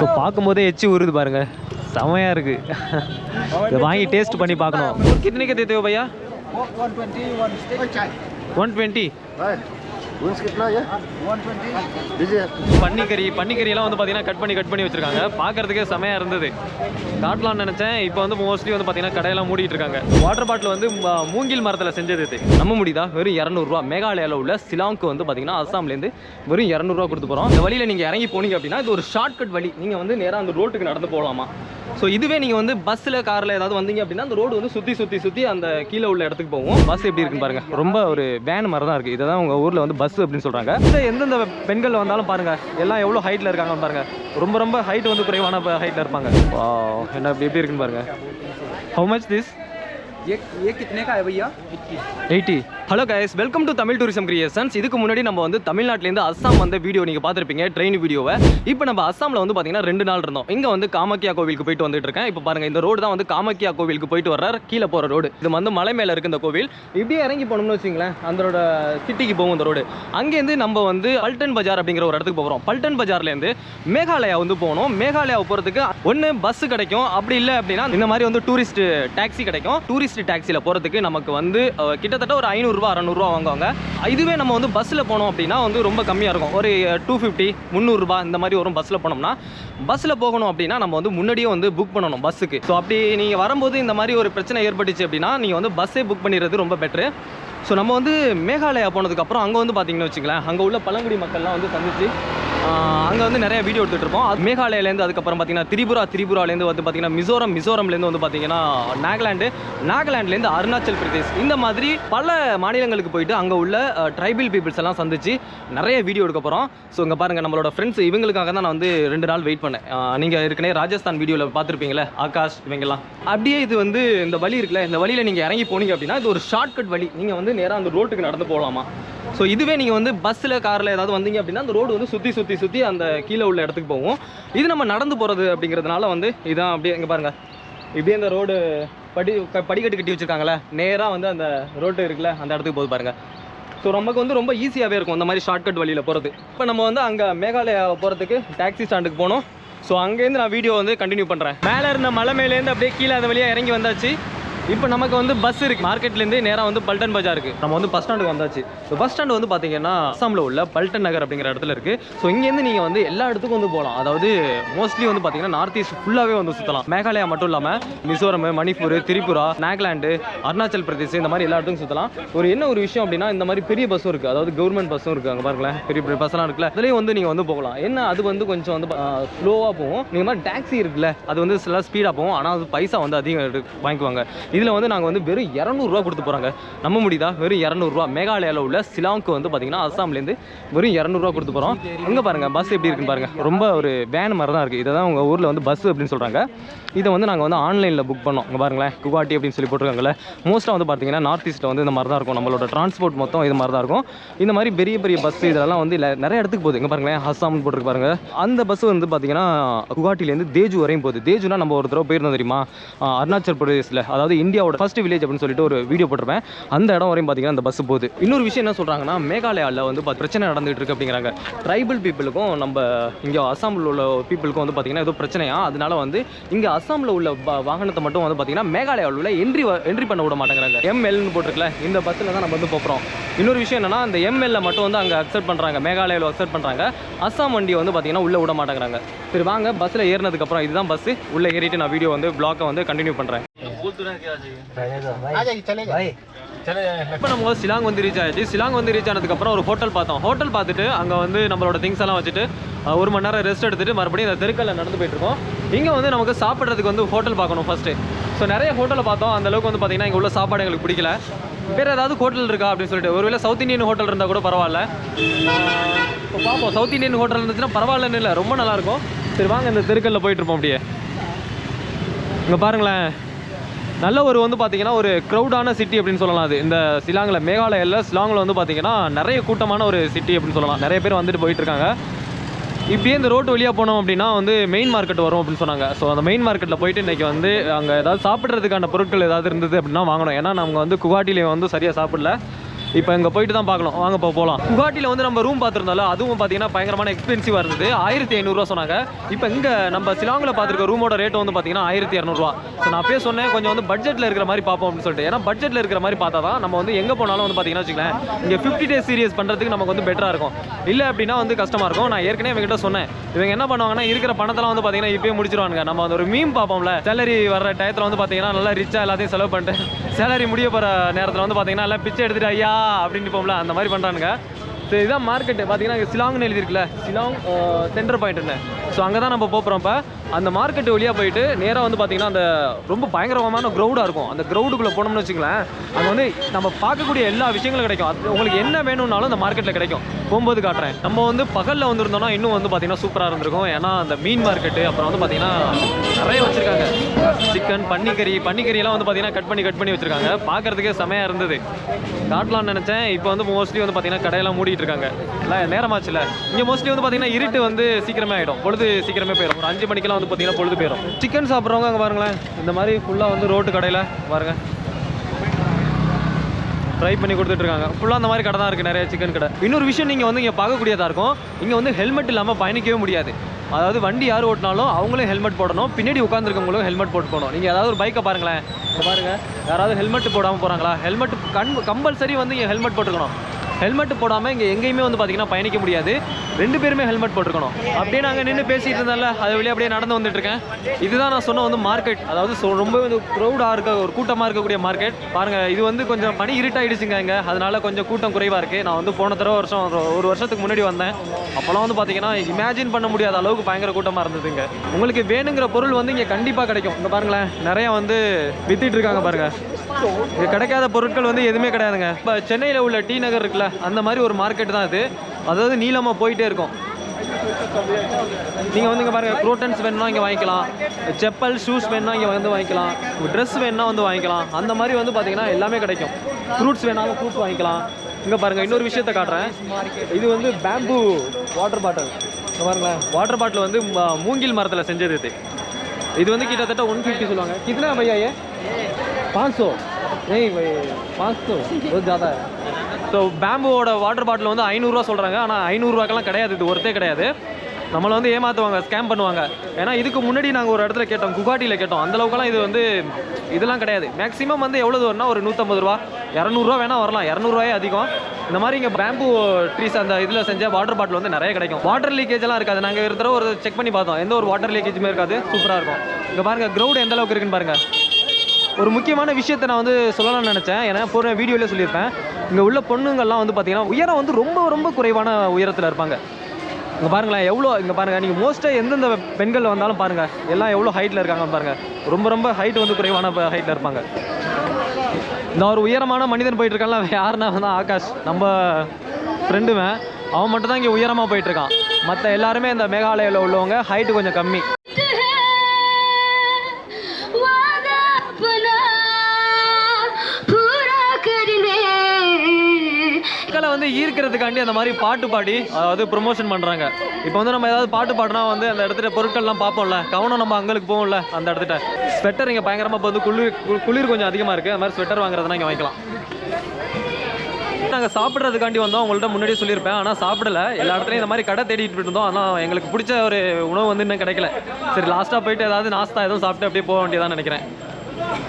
So பார்க்கும்போதே எச்சு உருது பாருங்க. செமையாக இருக்கு. இதை வாங்கி டேஸ்ட் பண்ணி பார்க்கணும். கிட்னிக்கு தேவை பையா ஒன் டுவெண்ட்டி ஒன் டுவெண்ட்டி பன்னிக்கறி பன்னிக்கறியெல்லாம் வந்து பார்த்தீங்கன்னா கட் பண்ணி கட் பண்ணி வச்சிருக்காங்க. பார்க்கறதுக்கே செமையாக இருந்தது. காட்டலாம்னு நினச்சேன். இப்போ வந்து மோஸ்ட்லி வந்து பார்த்தீங்கன்னா கடையெல்லாம் மூடிட்டு இருக்காங்க. வாட்டர் பாட்டில் வந்து மூங்கில் மரத்தில் செஞ்சது நம்ம முடிதா வெறும் இரநூறுவா. மேகாலயாவில் உள்ள சிலாங்க்கு வந்து பார்த்தீங்கன்னா அஸ்ஸாம்லேருந்து வெறும் இரநூறுவா கொடுத்து போகிறோம் இந்த வழியில் நீங்கள் இறங்கி போனீங்க அப்படின்னா இது ஒரு ஷார்ட்கட் வழி. நீங்கள் வந்து நேராக அந்த ரோட்டுக்கு நடந்து போகலாமா? ஸோ இதுவே நீங்கள் வந்து பஸ்ஸில் காரில் ஏதாவது வந்தீங்க அப்படின்னா அந்த ரோடு வந்து சுற்றி சுற்றி சுற்றி அந்த கீழே உள்ள இடத்துக்கு போகும். பஸ் எப்படி இருக்குன்னு பாருங்க. ரொம்ப ஒரு வேன் மாதிரி தான் இருக்குது இதை தான் உங்கள் ஊரில் வந்து பஸ் அப்படின்னு சொல்கிறாங்க எந்தெந்த பெண்கள் வந்தாலும் பாருங்க எல்லாம் எவ்வளோ ஹைட்டில் இருக்காங்கன்னு பாருங்க. ரொம்ப ரொம்ப ஹைட் வந்து குறைவான ஹைட்டில் இருப்பாங்க. என்ன இப்படி எப்படி இருக்குன்னு பாருங்க. ஹவு மச் திஸ் ये ये कितने का है भैया eighty hello guys welcome to Tamil tourism creations இதுக்கு முன்னாடி நம்ம வந்து தமிழ்நாட்டிலேருந்து அஸ்ஸாம் வந்த வீடியோ நீங்கள் பார்த்துருப்பீங்க ட்ரெயின் வீடியோவை இப்போ நம்ம அஸ்ஸாமில் வந்து பார்த்தீங்கன்னா ரெண்டு நாள் இருந்தோம் இங்கே வந்து காமாக்கியா கோவிலுக்கு போயிட்டு வந்துட்டு இருக்கேன் இப்போ பாருங்க இந்த ரோடு தான் வந்து காமாக்கியா கோவிலுக்கு போயிட்டு வர்ற கீழே போகிற ரோடு இது வந்து மலை மேலே இருக்கு இந்த கோவில் இப்படியே இறங்கி போனோம்னு வச்சுங்களேன் அதோட சிட்டிக்கு போகும் இந்த ரோடு அங்கேருந்து நம்ம வந்து பல்டன் பஜார் அப்படிங்கிற ஒரு இடத்துக்கு போகிறோம் பல்டன் பஜார்லேருந்து மேகாலயா வந்து போகணும் மேகாலயா போகிறதுக்கு ஒன்று பஸ் கிடைக்கும் அப்படி இல்லை அப்படின்னா இந்த மாதிரி வந்து டூரிஸ்ட் டாக்ஸி கிடைக்கும் டூரிஸ்ட் டாக்ஸியில் போகிறதுக்கு நமக்கு வந்து கிட்டத்தட்ட ஒரு ஐநூறுரூவா அறநூறுவா வாங்குவாங்க. இதுவே நம்ம வந்து பஸ்ஸில் போனோம் அப்படின்னா வந்து ரொம்ப கம்மியாக இருக்கும். ஒரு டூ ஃபிஃப்டி முந்நூறுரூபா இந்த மாதிரி வரும் பஸ்ஸில் போனோம்னா. பஸ்ஸில் போகணும் அப்படின்னா நம்ம வந்து முன்னாடியே வந்து புக் பண்ணணும் பஸ்ஸுக்கு ஸோ அப்படி நீங்கள் வரும்போது இந்த மாதிரி ஒரு பிரச்சனை ஏற்பட்டுச்சு அப்படின்னா நீங்கள் வந்து பஸ்ஸே புக் பண்ணிடுறது ரொம்ப பெட்ரு ஸோ நம்ம வந்து மேகாலயா போனதுக்கப்புறம் அங்கே வந்து பார்த்தீங்கன்னு வச்சுங்களேன் அங்கே உள்ள பழங்குடி மக்கள்லாம் வந்து சந்திச்சு அங்கே வந்து நிறைய வீடியோ எடுத்துகிட்ருப்போம் அது மேகாலயாலேருந்து அதுக்கப்புறம் பார்த்தீங்கன்னா திரிபுரா திரிபுராலேருந்து வந்து பார்த்தீங்கன்னா மிசோரம் மிசோரம்லேருந்து வந்து பார்த்தீங்கன்னா நாகாலாண்டு நாகாலாண்ட்லேருந்து அருணாச்சல் பிரதேஷ். இந்த மாதிரி பல மாநிலங்களுக்கு போயிட்டு அங்கே உள்ள ட்ரைபிள் பீப்புள்ஸ் எல்லாம் சந்திச்சு நிறைய வீடியோ எடுக்க போகிறோம் ஸோ இங்கே பாருங்கள் நம்மளோட ஃப்ரெண்ட்ஸ் இவங்களுக்காக தான் நான் வந்து ரெண்டு நாள் வெயிட் பண்ணேன். நீங்கள் ஏற்கனவே ராஜஸ்தான் வீடியோவில் பார்த்துருப்பீங்களே ஆகாஷ் இவங்கெல்லாம். அப்படியே இது வந்து இந்த வழி இருக்குல்ல இந்த வழியில் நீங்கள் இறங்கி போனீங்க அப்படின்னா இது ஒரு ஷார்ட்கட் வழி. நீங்கள் வந்து நேராக அந்த ரோட்டுக்கு நடந்து போகலாமா? ஸோ இதுவே நீங்கள் வந்து பஸ்ஸில் காரில் ஏதாவது வந்தீங்க அப்படின்னா அந்த ரோடு வந்து சுற்றி சுற்றி சுற்றி அந்த கீழே உள்ள இடத்துக்கு போகும். இது நம்ம நடந்து போகிறது அப்படிங்கிறதுனால வந்து இதான் அப்படியே இங்கே பாருங்கள் இப்படியே இந்த ரோடு படி க- படிக்கட்டு கட்டி வச்சுருக்காங்களே நேராக வந்து அந்த ரோட்டு இருக்குல்ல அந்த இடத்துக்கு போகுது பாருங்கள் ஸோ நமக்கு வந்து ரொம்ப ஈஸியாகவே இருக்கும் அந்த மாதிரி ஷார்ட்கட் வழியில் போகிறது இப்போ நம்ம வந்து அங்கே மேகாலயா போகிறதுக்கு டாக்ஸி ஸ்டாண்டுக்கு போனோம். ஸோ அங்கேருந்து நான் வீடியோ வந்து கண்டினியூ பண்ணுறேன் மேலே இருந்த மலை மேலேருந்து அப்படியே கீழே அந்த வழியாக இறங்கி வந்தாச்சு. இப்போ நமக்கு வந்து பஸ் இருக்கு. மார்க்கெட்லேருந்து நேராக வந்து பல்டன் பஜார் இருக்கு. நம்ம வந்து பஸ் ஸ்டாண்டுக்கு வந்தாச்சு. இப்போ பஸ் ஸ்டாண்டு வந்து பார்த்தீங்கன்னா அசாமில் உள்ள பல்டன் நகர் அப்படிங்கிற இடத்துல இருக்கு. ஸோ இங்கேருந்து நீங்கள் வந்து எல்லா இடத்துக்கும் வந்து போகலாம் அதாவது மோஸ்ட்லி வந்து பார்த்தீங்கன்னா நார்த் ஈஸ்ட் ஃபுல்லாகவே வந்து சுற்றலாம் மேகாலயா மட்டும் இல்லாமல் மிசோரம் மணிப்பூர் திரிபுரா நாகாலாண்டு அருணாச்சல் பிரதேஷ் இந்த மாதிரி எல்லா இடத்துக்கும் சுற்றலாம் ஒரு என்ன ஒரு விஷயம் அப்படின்னா இந்த மாதிரி பெரிய பஸ்ஸும் இருக்குது அதாவது கவர்மெண்ட் பஸ்ஸும் இருக்குது அங்கே பாருங்களேன். பெரிய பெரிய பஸ்லாம் இருக்குல்ல. அதுலேயும் வந்து நீங்கள் வந்து போகலாம். என்ன அது வந்து கொஞ்சம் வந்து ஸ்லோவாக போகும். நீங்கள் மாதிரி டாக்ஸி இருக்குல்ல அது வந்து சில ஸ்பீடாக போகும். ஆனால் அது பைசா வந்து அதிகம் வாங்கிக்குவாங்க. இதில் வந்து நாங்கள் வந்து வெறும் இரநூறுவா கொடுத்து போகிறாங்க நம்ப முடியுதா? வெறும் இரநூறுவா. மேகாலயாவில் உள்ள சிலாங்க்கு வந்து பார்த்தீங்கன்னா அஸ்ஸாம்லேருந்து வெறும் இரநூறுவா கொடுத்து போகிறோம் இங்கே பாருங்கள் பஸ் எப்படி இருக்குன்னு பாருங்கள் ரொம்ப ஒரு வேன் மாதிரி தான் இருக்குது இதை தான் உங்கள் ஊரில் வந்து பஸ் அப்படின்னு சொல்கிறாங்க இதை வந்து நாங்கள் வந்து ஆன்லைனில் புக் பண்ணோம். இங்கே பாருங்களேன் குவாட்டி அப்படின்னு சொல்லி போட்டிருக்காங்கல்ல. மோஸ்ட்டாக வந்து பார்த்தீங்கன்னா நார்த் ஈஸ்ட்டில் வந்து இந்த மாதிரி தான் இருக்கும். நம்மளோட டிரான்ஸ்போர்ட் மொத்தம் இது மாதிரி தான் இருக்கும். இந்த மாதிரி பெரிய பெரிய பஸ் இதெல்லாம் வந்து நிறைய இடத்துக்கு போகுது. இங்கே பாருங்களேன் அஸ்ஸாம்னு போட்டுருக்கு பாருங்க. அந்த பஸ் வந்து பார்த்தீங்கன்னா குவாட்டிலேருந்து தேஜு வரையும் போகுது. தேஜுனா நம்ம ஒரு தடவை போயிருந்தோம் தெரியுமா? அருணாச்சல் பிரதேசில் அதாவது இந்தியாவோட ஃபர்ஸ்ட் வில்லேஜ் அப்படின்னு சொல்லிட்டு ஒரு வீடியோ போட்டிருப்பேன். அந்த இடம் வரையும் பார்த்தீங்கன்னா அந்த பஸ் போகுது. இன்னொரு விஷயம் என்ன சொல்கிறாங்கன்னா மேகாலயாவில் வந்து பிரச்சனை நடந்துகிட்டு இருக்கு அப்படிங்கிறாங்க. ட்ரைபல் பீப்புளுக்கும் நம்ம இங்கே அசாமில் உள்ள பீப்புளுக்கும் வந்து பார்த்தீங்கன்னா ஏதோ பிரச்சனையா? அதனால வந்து இங்கே அஸ்ஸாமில் உள்ள வாகனத்தை மட்டும் வந்து பார்த்தீங்கன்னா மேகாலயாவில் உள்ள என்ட்ரி என்ட்ரி பண்ண விட மாட்டேங்கிறாங்க. எம்எல்னு போட்டிருக்கல இந்த பஸ்ஸில் தான் நம்ம வந்து போகிறோம் இன்னொரு விஷயம் என்னன்னா இந்த எம்எல்ல மட்டும் வந்து அங்கே அக்செப்ட் பண்ணுறாங்க மேகாலயாவில் அக்செப்ட் பண்ணுறாங்க அசாம் வண்டியை வந்து பார்த்தீங்கன்னா உள்ளே விட மாட்டேங்கிறாங்க. சரி வாங்க பஸ்ஸில் ஏறினதுக்கப்புறம் இதுதான் பஸ்ஸு உள்ளே ஏறிட்டு நான் வீடியோ வந்து பிளாக்கை வந்து கண்டினியூ பண்ணுறேன் आ जाइए चले भाई இப்போ நம்ம வந்து சிலாங் வந்து ரீச் ஆயிடுச்சு சிலாங் வந்து ரீச் ஆனதுக்கப்புறம் ஒரு ஹோட்டல் பார்த்தோம் ஹோட்டல் பார்த்துட்டு அங்கே வந்து நம்மளோட திங்ஸ் எல்லாம் வச்சுட்டு அஹ், ஒரு மணி நேரம் ரெஸ்ட் எடுத்துட்டு மறுபடியும் இந்த தெருக்கல்ல நடந்து போயிட்டு இருக்கோம் இங்கே வந்து நமக்கு சாப்பிட்றதுக்கு வந்து ஹோட்டல் பார்க்கணும் ஃபர்ஸ்ட்டு ஸோ நிறைய ஹோட்டலை பார்த்தோம் அந்த அளவுக்கு வந்து பார்த்தீங்கன்னா இங்கே உள்ள சாப்பாடு எங்களுக்கு பிடிக்கல வேறு ஏதாவது ஹோட்டல் இருக்கா அப்படின்னு சொல்லிட்டு ஒருவேளை சவுத் இந்தியன் ஹோட்டல் இருந்தால் கூட பரவாயில்ல அஹ், இப்போ பார்ப்போம் சவுத் இந்தியன் ஹோட்டல் இருந்துச்சுன்னா பரவாயில்லன்னு இல்லை ரொம்ப நல்லாயிருக்கும் சரி வாங்க இந்த தெருக்கல்ல போயிட்டு இருப்போம் அப்படியே இங்கே பாருங்களேன் நல்ல ஒரு வந்து பார்த்தீங்கன்னா ஒரு க்ரௌடான சிட்டி அப்படின்னு சொல்லலாம் அது. இந்த சிலாங்கில் மேகாலயாவில் சிலாங்கில் வந்து பார்த்தீங்கன்னா நிறைய கூட்டமான ஒரு சிட்டி அப்படின்னு சொல்லலாம். நிறைய பேர் வந்துட்டு போயிட்டு இருக்காங்க இப்படியே இந்த ரோட்டு வழியாக போனோம் அப்படின்னா வந்து மெயின் மார்க்கெட் வரும் அப்படின்னு சொன்னாங்க. ஸோ அந்த மெயின் மார்க்கெட்டில் போயிட்டு இன்றைக்கி வந்து அங்கே ஏதாவது சாப்பிட்றதுக்கான பொருட்கள் ஏதாவது இருந்தது அப்படின்னா வாங்கணும். ஏன்னா நம்ம வந்து குவாட்டிலேயே வந்து சரியாக சாப்பிடல. இப்போ இங்கே போயிட்டு தான் பார்க்கணும். வாங்க இப்போ போகலாம் குவாட்டியில் வந்து நம்ம ரூம் பார்த்துருந்தாலும் அதுவும் பார்த்தீங்கன்னா பயங்கரமான எக்ஸ்பென்சிவாக இருந்தது. ஆயிரத்தி ஐநூறுரூவா சொன்னாங்க. இப்போ இங்கே நம்ம சிலாங்கில் பார்த்துருக்க ரூமோட ரேட் வந்து பார்த்தீங்கன்னா ஆயிரத்தி இரநூறுவா. ஸோ நான் அப்பயே சொன்னேன் கொஞ்சம் வந்து பட்ஜெட்டில் இருக்கிற மாதிரி பார்ப்போம் அப்படின்னு சொல்லிட்டு. ஏன்னா பட்ஜெட்டில் இருக்கிற மாதிரி பார்த்தா தான் நம்ம வந்து எங்கே போனாலும் வந்து பார்த்தீங்கன்னா வச்சுக்கலாம் இங்கே ஃபிஃப்டி டேஸ் சீரியஸ் பண்ணுறதுக்கு நமக்கு வந்து பெட்டராக இருக்கும். இல்லை அப்படின்னா வந்து கஷ்டமாக இருக்கும். நான் ஏற்கனவே இவங்ககிட்ட சொன்னேன். இவங்க என்ன பண்ணுவாங்கன்னா இருக்கிற பணத்தெல்லாம் வந்து பார்த்தீங்கன்னா இப்பயே முடிச்சிருவாங்க நம்ம வந்து ஒரு மீம் பார்ப்போம்ல சேலரி வர்ற டயத்தில் வந்து பார்த்தீங்கன்னா நல்லா ரிச்சாக எல்லாத்தையும் செலவு பண்ணிட்டு சேலரி முடிய போகிற நேரத்தில் வந்து பார்த்தீங்கன்னா எல்லாம் பிச்சை எடுத்துட்டு ஐயா அப்படின்னு போம்ல அந்த மாதிரி பண்ணுறானுங்க ஸோ இதுதான் மார்க்கெட்டு பார்த்தீங்கன்னா சிலாங்னு எழுதியிருக்குல்ல சிலாங் சென்டர் என்ன? ஸோ அங்கே தான் நம்ம போகிறோம் இப்போ. அந்த மார்க்கெட்டு வழியாக போயிட்டு நேராக வந்து பார்த்திங்கன்னா அந்த ரொம்ப பயங்கரமான க்ரௌடாக இருக்கும். அந்த க்ரௌடுக்குள்ளே போனோம்னு வச்சுங்களேன் அங்கே வந்து நம்ம பார்க்கக்கூடிய எல்லா விஷயங்களும் கிடைக்கும். அது உங்களுக்கு என்ன வேணும்னாலும் அந்த மார்க்கெட்டில் கிடைக்கும். போகும்போது காட்டுறேன். நம்ம வந்து பகலில் வந்திருந்தோம்னா இன்னும் வந்து பார்த்திங்கன்னா சூப்பராக இருந்திருக்கும். ஏன்னா அந்த மீன் மார்க்கெட்டு அப்புறம் வந்து பார்த்திங்கன்னா நிறைய வச்சுருக்காங்க. சிக்கன் பன்னிக்கறி பன்னிக்கறியெல்லாம் வந்து பார்த்திங்கன்னா கட் பண்ணி கட் பண்ணி வச்சுருக்காங்க. பார்க்கறதுக்கே செமையாக இருந்தது. காட்டலாம்னு நினச்சேன். இப்போ வந்து மோஸ்ட்லி வந்து பார்த்தீங்கன்னா கடையெல்லாம் மூடிட்டு இருக்காங்க நேரமாச்சுல இங்கே மோஸ்ட்லி வந்து பார்த்தீங்கன்னா இருட்டு வந்து சீக்கிரமே ஆகிடும் பொழுது சீக்கிரமே போயிடும் ஒரு அஞ்சு மணிக்கெல்லாம் வந்து பார்த்தீங்கன்னா பொழுது போயிடும் சிக்கன் சாப்பிட்றவங்க அங்கே பாருங்களேன். இந்த மாதிரி ஃபுல்லாக வந்து ரோட்டு கடையில் பாருங்க. ட்ரை பண்ணி கொடுத்துட்டு இருக்காங்க ஃபுல்லாக அந்த மாதிரி கடை தான் இருக்குது நிறைய சிக்கன் கடை. இன்னொரு விஷயம் நீங்கள் வந்து இங்கே பார்க்கக்கூடியதாக இருக்கும். இங்கே வந்து ஹெல்மெட் இல்லாமல் பயணிக்கவே முடியாது. அதாவது வண்டி யார் ஓட்டினாலும் அவங்களும் ஹெல்மெட் போடணும். பின்னாடி உட்காந்துருக்கவங்களும் ஹெல்மெட் போட்டு போகணும். நீங்கள் ஏதாவது ஒரு பைக்கை பாருங்களேன். பாருங்கள் பாருங்க. யாராவது ஹெல்மெட் போடாமல் போகிறாங்களா ஹெல்மெட் கண் கம்பல்சரி வந்து இங்கே ஹெல்மெட் போட்டுக்கணும். ஹெல்மெட் போடாமல் இங்கே எங்கேயுமே வந்து பார்த்தீங்கன்னா பயணிக்க முடியாது. ரெண்டு பேருமே ஹெல்மெட் போட்டிருக்கணும். அப்படியே நாங்கள் நின்று பேசிகிட்டு இருந்தால அது வழியாக அப்படியே நடந்து வந்துட்டுருக்கேன் இதுதான் நான் சொன்ன வந்து மார்க்கெட் அதாவது ஸோ ரொம்ப வந்து க்ரௌடாக இருக்க ஒரு கூட்டமாக இருக்கக்கூடிய மார்க்கெட் பாருங்கள் இது வந்து கொஞ்சம் பனி இருட்டாயிடுச்சுங்க இங்கே. அதனால கொஞ்சம் கூட்டம் குறைவாக இருக்குது நான் வந்து போன தடவை வருஷம் ஒரு- ஒரு வருஷத்துக்கு முன்னாடி வந்தேன். அப்போல்லாம் வந்து பார்த்தீங்கன்னா இமேஜின் பண்ண முடியாத அளவுக்கு பயங்கர கூட்டமாக இருந்ததுங்க உங்களுக்கு வேணுங்கிற பொருள் வந்து இங்கே கண்டிப்பாக கிடைக்கும். இங்கே பாருங்களேன் நிறையா வந்து வித்திட்டு இருக்காங்க பாருங்கள் இங்கே கிடைக்காத பொருட்கள் வந்து எதுவுமே கிடையாதுங்க. இப்போ சென்னையில் உள்ள டி நகர் இருக்குல்ல அந்த மாதிரி ஒரு மார்க்கெட் தான் அது. அதாவது நீளமாக போயிட்டே இருக்கும். நீங்கள் வந்து இங்கே பாருங்கள் க்ரோட்டன்ஸ் வேணும்னா இங்கே வாங்கிக்கலாம். செப்பல் ஷூஸ் வேணும்னா இங்கே வந்து வாங்கிக்கலாம். ட்ரெஸ் வேணால் வந்து வாங்கிக்கலாம். அந்த மாதிரி வந்து பார்த்திங்கன்னா எல்லாமே கிடைக்கும். ஃப்ரூட்ஸ் வேணாலும் ஃப்ரூட்ஸ் வாங்கிக்கலாம். இங்கே பாருங்கள் இன்னொரு விஷயத்த காட்டுறேன். இது வந்து பேம்பு வாட்டர் பாட்டில் இங்கே பாருங்களேன் வாட்டர் பாட்டில் வந்து மூங்கில் மரத்தில் செஞ்சது இது. இது வந்து கிட்டத்தட்ட ஒன் ஃபிஃப்டி சொல்லுவாங்க. கிतना भैया ये पाँच सौ नहीं भाई ஸோ பேம்புவோட வாட்டர் பாட்டில் வந்து ஐநூறுரூவா சொல்கிறாங்க ஆனால் ஐநூறுரூவாக்கெல்லாம் கிடையாது. இது ஒருத்தே கிடையாது. நம்மளை வந்து ஏமாற்றுவாங்க ஸ்கேம் பண்ணுவாங்க. ஏன்னா இதுக்கு முன்னாடி நாங்கள் ஒரு இடத்துல கேட்டோம் குவாட்டியில் கேட்டோம். அந்தளவுக்குலாம் இது வந்து இதெல்லாம் கிடையாது. மேக்ஸிமம் வந்து எவ்வளோ வரும்னா ஒரு நூற்றம்பது ரூபா. இரநூறுவா வேணால் வரலாம். இரநூறுவாயே அதிகம். இந்த மாதிரி இங்கே பேம்பு ட்ரீஸ் அந்த இதில் செஞ்ச வாட்டர் பாட்டில் வந்து நிறைய கிடைக்கும். வாட்டர் லீக்கேஜெல்லாம் இருக்காது. நாங்கள் இருக்கிற தடவை ஒரு செக் பண்ணி பார்த்தோம். எந்த ஒரு வாட்டர் லீக்கேஜுமே இருக்காது. சூப்பராக இருக்கும். இங்கே பாருங்கள் க்ரௌட் எந்த அளவுக்கு இருக்குன்னு பாருங்கள் ஒரு முக்கியமான விஷயத்தை நான் வந்து சொல்லலாம்னு நினச்சேன். ஏன்னா போகிற வீடியோவில் சொல்லியிருப்பேன். இங்கே உள்ள பொண்ணுங்கள்லாம் வந்து பார்த்தீங்கன்னா உயரம் வந்து ரொம்ப ரொம்ப குறைவான உயரத்தில் இருப்பாங்க. இங்கே பாருங்களேன் எவ்வளோ இங்கே பாருங்கள் நீங்கள் மோஸ்ட்டாக எந்தெந்த பெண்கள் வந்தாலும் பாருங்கள் எல்லாம் எவ்வளோ ஹைட்டில் இருக்காங்க பாருங்கள் ரொம்ப ரொம்ப ஹைட் வந்து குறைவான ஹைட்டில் இருப்பாங்க. இந்த ஒரு உயரமான மனிதன் போயிட்டு இருக்கான்ல யாருன்னா வந்து ஆகாஷ். நம்ம ஃப்ரெண்டுவன் அவன் மட்டும் தான் இங்கே உயரமாக போயிட்டுருக்கான். மற்ற எல்லாருமே இந்த மேகாலயாவில் உள்ளவங்க ஹைட்டு கொஞ்சம் கம்மி. வந்து ஈர்க்கிறதுக்காண்டி அந்த மாதிரி பாட்டு பாடி அதாவது ப்ரொமோஷன் பண்ணுறாங்க இப்போ வந்து நம்ம ஏதாவது பாட்டு பாடினா வந்து அந்த இடத்துல பொருட்கள்லாம் பார்ப்போம்ல கவனம் நம்ம அங்களுக்கு போவோம்ல அந்த இடத்துல. ஸ்வெட்டர் இங்கே பயங்கரமாக இப்போ வந்து குளிர் கு- குளிர் கொஞ்சம் அதிகமாக இருக்குது அந்த மாதிரி ஸ்வெட்டர் வாங்குறதுனா இங்கே வாங்கிக்கலாம். நாங்கள் சாப்பிட்றதுக்காண்டி வந்தோம். உங்கள்கிட்ட முன்னாடியே சொல்லியிருப்பேன். ஆனால் சாப்பிடல. எல்லா இடத்துலையும் இந்த மாதிரி கடை தேடிட்டு இருந்தோம். ஆனால் எங்களுக்கு பிடிச்ச ஒரு உணவு வந்து இன்னும் கிடைக்கல. சரி லாஸ்ட்டாக போயிட்டு ஏதாவது நாஸ்தா எதுவும் சாப்பிட்டு அப்படியே போக வேண்டியதான் நினைக்கிறேன்.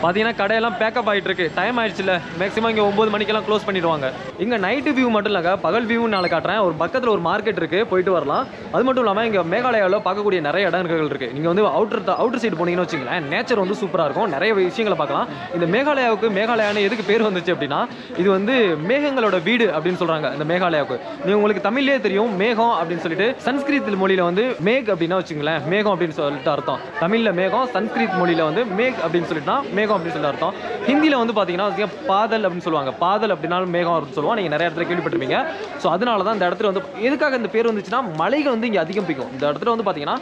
பார்த்தீங்கன்னா கடையெல்லாம் பேக்கப் ஆகிட்டு இருக்கு டைம் ஆயிடுச்சுல. மேக்ஸிமம் இங்கே ஒம்பது மணிக்கெல்லாம் க்ளோஸ் பண்ணிடுவாங்க. இங்கே நைட்டு வியூ மட்டும் இல்லைங்க பகல் வியூ நாளை காட்டுறேன். ஒரு பக்கத்தில் ஒரு மார்க்கெட் இருக்கு போயிட்டு வரலாம். அது மட்டும் இல்லாமல் இங்கே மேகாலயாவில் பார்க்கக்கூடிய நிறைய இடங்கள் இருக்கு. நீங்கள் வந்து அவுட்டர் அவுட்டர் சைடு போனீங்கன்னு வச்சுங்களேன் நேச்சர் வந்து சூப்பராக இருக்கும். நிறைய விஷயங்களை பார்க்கலாம். இந்த மேகாலயாவுக்கு மேகாலயான்னு எதுக்கு பேர் வந்துச்சு அப்படின்னா இது வந்து மேகங்களோட வீடு அப்படின்னு சொல்கிறாங்க இந்த மேகாலயாவுக்கு. நீங்கள் உங்களுக்கு தமிழ்லேயே தெரியும் மேகம் அப்படின்னு சொல்லிட்டு சன்ஸ்கிருத் மொழியில் வந்து மேக் அப்படின்னா வச்சுங்களேன் மேகம் அப்படின்னு சொல்லிட்டு அர்த்தம். தமிழில் மேகம் சன்ஸ்கிருத் மொழியில் வந்து மேக் அப்படின்னு சொல்லிட்டுனா மேகம் அப்படின்னு சொல்லி அர்த்தம். ஹிந்தியில் வந்து பார்த்தீங்கன்னா பாதல் அப்படின்னு சொல்லுவாங்க. பாதல் அப்படின்னாலும் மேகம் அப்படின்னு சொல்லுவோம் நீங்கள் நிறைய இடத்துல கேள்விப்பட்டிருப்பீங்க. ஸோ அதனால தான் இந்த இடத்துல வந்து எதுக்காக இந்த பேர் வந்துச்சுன்னா மலைகள் வந்து இங்கே அதிகம் பிடிக்கும். இந்த இடத்துல வந்து பார்த்தீங்கன்னா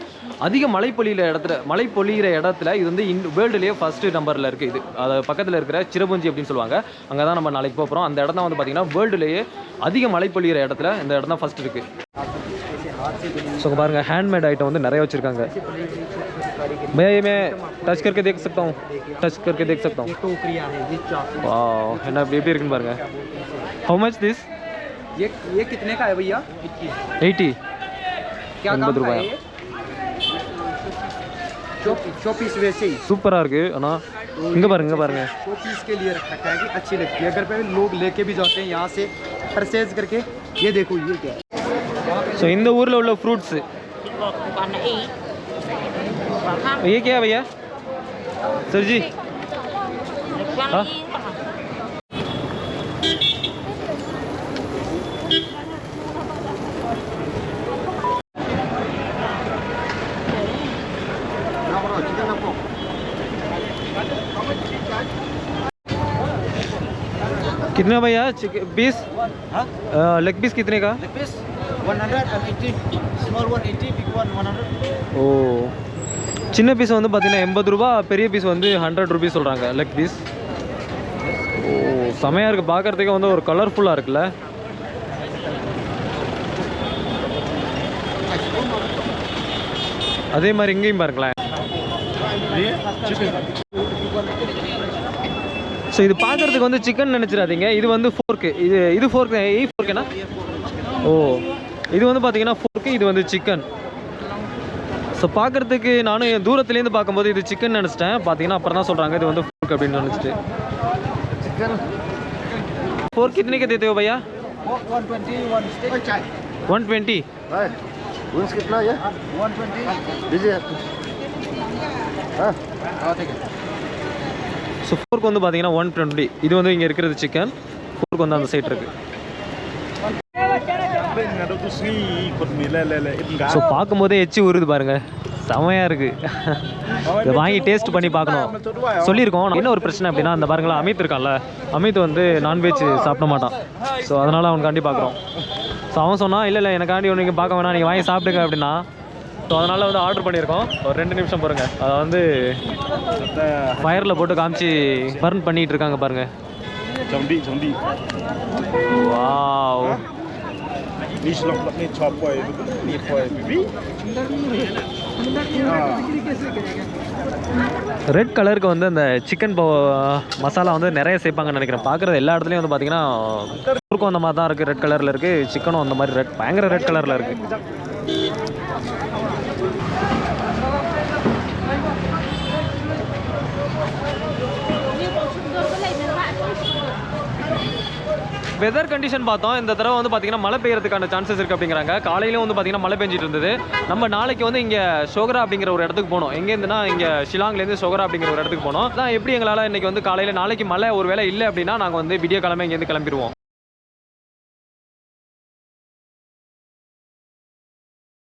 அதிக மழை பொழியிற இடத்துல மழை பொழியிற இடத்துல இது வந்து இன் வேர்ல்டுலேயே ஃபஸ்ட்டு நம்பரில் இருக்குது இது. அது பக்கத்தில் இருக்கிற சிரபுஞ்சி அப்படின்னு சொல்லுவாங்க. அங்கே தான் நம்ம நாளைக்கு போகிறோம் அந்த இடம் தான் வந்து பார்த்தீங்கன்னா வேர்ல்டுலேயே அதிக மழை பொழியிற இடத்துல இந்த இடம் தான் ஃபஸ்ட் இருக்குது ஸோ பாருங்கள் ஹேண்ட்மேட் ஐட்டம் வந்து நிறைய வச்சுருக்காங்க. भैया ये मैं टच करके देख सकता हूँ टच करके देख सकता हूँ टोकरिया है ये चॉकलेट வா என்ன இப்படி எப்படி இருக்குன்னு பாருங்க ஹவு மச் திஸ் ये ये कितने का है भैया எயிட்டி क्या एनपद काम का रुपया। है ये शो शो पीस वैसे ही சூப்பராக இருக்குது ஆனால் இங்கே பாருங்க இங்கே பாருங்க शो पीस के लिए रख रखा है कि अच्छी लगती है अगर पे लोग लेके भी जाते हैं यहाँ से परचेज करके ये देखो ये क्या है ஸோ இந்த ஊரில் உள்ள ஃப்ரூட்ஸு ये क्या है भैया? सर जी। हाँ। कितने भैया? बीस? लेग पीस कितने का? Like this, 180, small one 80, big one 100. ஓ சின்ன பீஸ் வந்து பார்த்தீங்கன்னா எண்பது ரூபா பெரிய பீஸ் வந்து ஹண்ட்ரட் ருபீஸ் சொல்கிறாங்க லெக் பீஸ் ஓ செமையாக இருக்குது பார்க்குறதுக்கே வந்து ஒரு கலர்ஃபுல்லாக இருக்குல்ல. அதே மாதிரி இங்கேயும் பாருங்களேன். ஸோ இது பார்க்குறதுக்கு வந்து சிக்கன் நினச்சிடாதீங்க. இது வந்து ஃபோர்க்கு இது இது ஃபோர்க்கு ஃபோர்க்குனா ஓ இது வந்து பார்த்தீங்கன்னா ஃபோர்க்கு இது வந்து சிக்கன் ஸோ பார்க்குறதுக்கு நானும் தூரத்துலேருந்து பார்க்கும்போது இது சிக்கன் நினச்சிட்டேன் பார்த்தீங்கன்னா அப்புறம் தான் சொல்கிறாங்க இது வந்து ஃபோர்க் அப்படின்னு நினச்சிட்டு चिकन फोर कितने के देते हो भैया 120, one stick. वन ट्वेंटी भाई उन्स कितना ये 120. दीजिए हाँ हाँ ठीक है ஸோ ஃபோர்க்கு வந்து பார்த்தீங்கன்னா ஒன் டுவெண்ட்டி இது வந்து இங்கே இருக்கிறது சிக்கன் ஃபோர்க்கு வந்து அந்த சைட் இருக்குது ஸோ பார்க்கும்போதே எச்சி உருது பாருங்க. செமையாக இருக்குது இதை வாங்கி டேஸ்ட் பண்ணி பார்க்கணும். சொல்லியிருக்கோம். என்ன ஒரு பிரச்சனை அப்படின்னா அந்த பாருங்களா அமித் இருக்கான்ல. அமித் வந்து நான்வெஜ் சாப்பிட மாட்டான். ஸோ அதனால் அவனுக்காண்டி பார்க்குறோம். ஸோ அவன் சொன்னான் இல்லை இல்லை எனக்காண்டி ஒன்று பார்க்க வேணாம். நீங்கள் வாங்கி சாப்பிடுங்க அப்படின்னா. ஸோ அதனால் வந்து ஆர்டர் பண்ணியிருக்கோம். ஒரு ரெண்டு நிமிஷம் பாருங்க அதை வந்து ஃபயரில் போட்டு காமிச்சு பர்ன் பண்ணிட்டு இருக்காங்க பாருங்க. Jambi, jambi. Wow Ni selok tak ni chop boy, ni boy bibi. Red கலருக்கு வந்து அந்த சிக்கன் போ மசாலா வந்து நிறைய சேர்ப்பாங்கன்னு நினைக்கிறேன். பார்க்குறது எல்லா இடத்துலையும் வந்து பார்த்தீங்கன்னா குறுக்கும் அந்த மாதிரி தான் இருக்குது ரெட் கலரில் இருக்குது சிக்கனும் அந்த மாதிரி ரெட் பயங்கர ரெட் கலரில் இருக்குது வெதர் கண்டிஷன் பார்த்தோம். இந்த தடவை வந்து பார்த்தீங்கன்னா மழை பெய்யறதுக்கான சான்சஸ் இருக்குது அப்படிங்கிறாங்க. காலையிலும் வந்து பார்த்தீங்கன்னா மழை பெஞ்சிட்டு இருந்தது. நம்ம நாளைக்கு வந்து இங்கே சோகரா அப்படிங்கிற ஒரு இடத்துக்கு போனோம். எங்கேருந்துன்னா இங்கே ஷிலாங்லேருந்து சோகரா அப்படிங்கிற ஒரு இடத்துக்கு போனோம். தான் எப்படி எங்களால் இன்றைக்கி வந்து காலையில் நாளைக்கு மழை ஒரு வேலை இல்லை அப்படின்னா நாங்கள் வந்து விடிய கிழமை இங்கேருந்து கிளம்பிடுவோம்.